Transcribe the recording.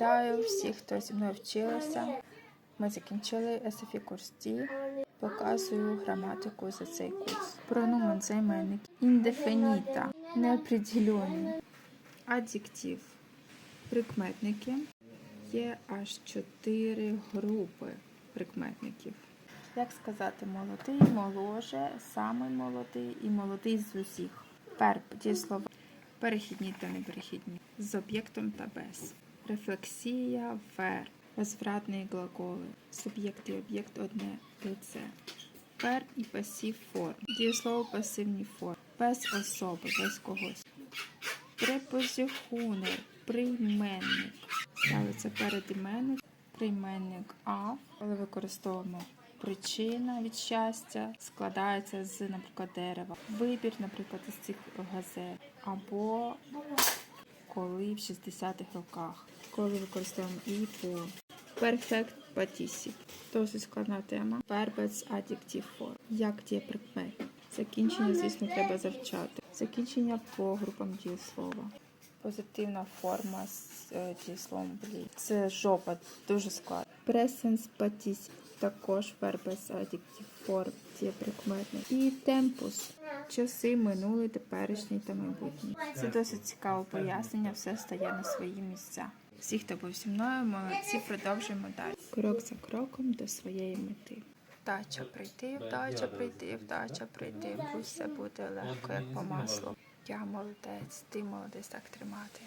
Вітаю всіх, хто зі мною вчилися. Ми закінчили SFI курс D. Показую граматику за цей курс. Пронумен займенник індефініта, неопределений, адjектив, прикметники. Є аж чотири групи прикметників. Як сказати молодий, моложе, самий молодий і молодий з усіх. Перп дієслова перехідні та неперехідні з об'єктом та без. Рефлексія вер. Розвратні глаголи. Суб'єкт і об'єкт одне лице. Верб і пасів форм. Дієслово пасивні форм. Без особи, без когось. Препозихунер. Прийменник. Ставиться перед іменник. Прийменник А. Коли використовуємо причина від щастя, складається з, наприклад, дерева. Вибір, наприклад, із цих газет. Або коли в 60-х роках. Коли використовуємо і по Perfect Participle. Досить складна тема. Verbs Adjective Form. Як діє прикметник. Закінчення, звісно, треба завчати. Закінчення по групам дієслова. Позитивна форма з е, дієсловом блі. Це жопа, дуже складно. Presence Participle. Також Verbs Adjective Form діє прикметник. І Tempus. Часи минулий, теперішній та майбутній. Це досить цікаве пояснення, все стає на свої місця. Всі, хто був зі мною, молодці, продовжуємо далі. Крок за кроком до своєї мети. Вдача прийти, вдача прийти, вдача прийти. Пусть все буде легко, як по маслу. Я молодець, ти молодець так тримати.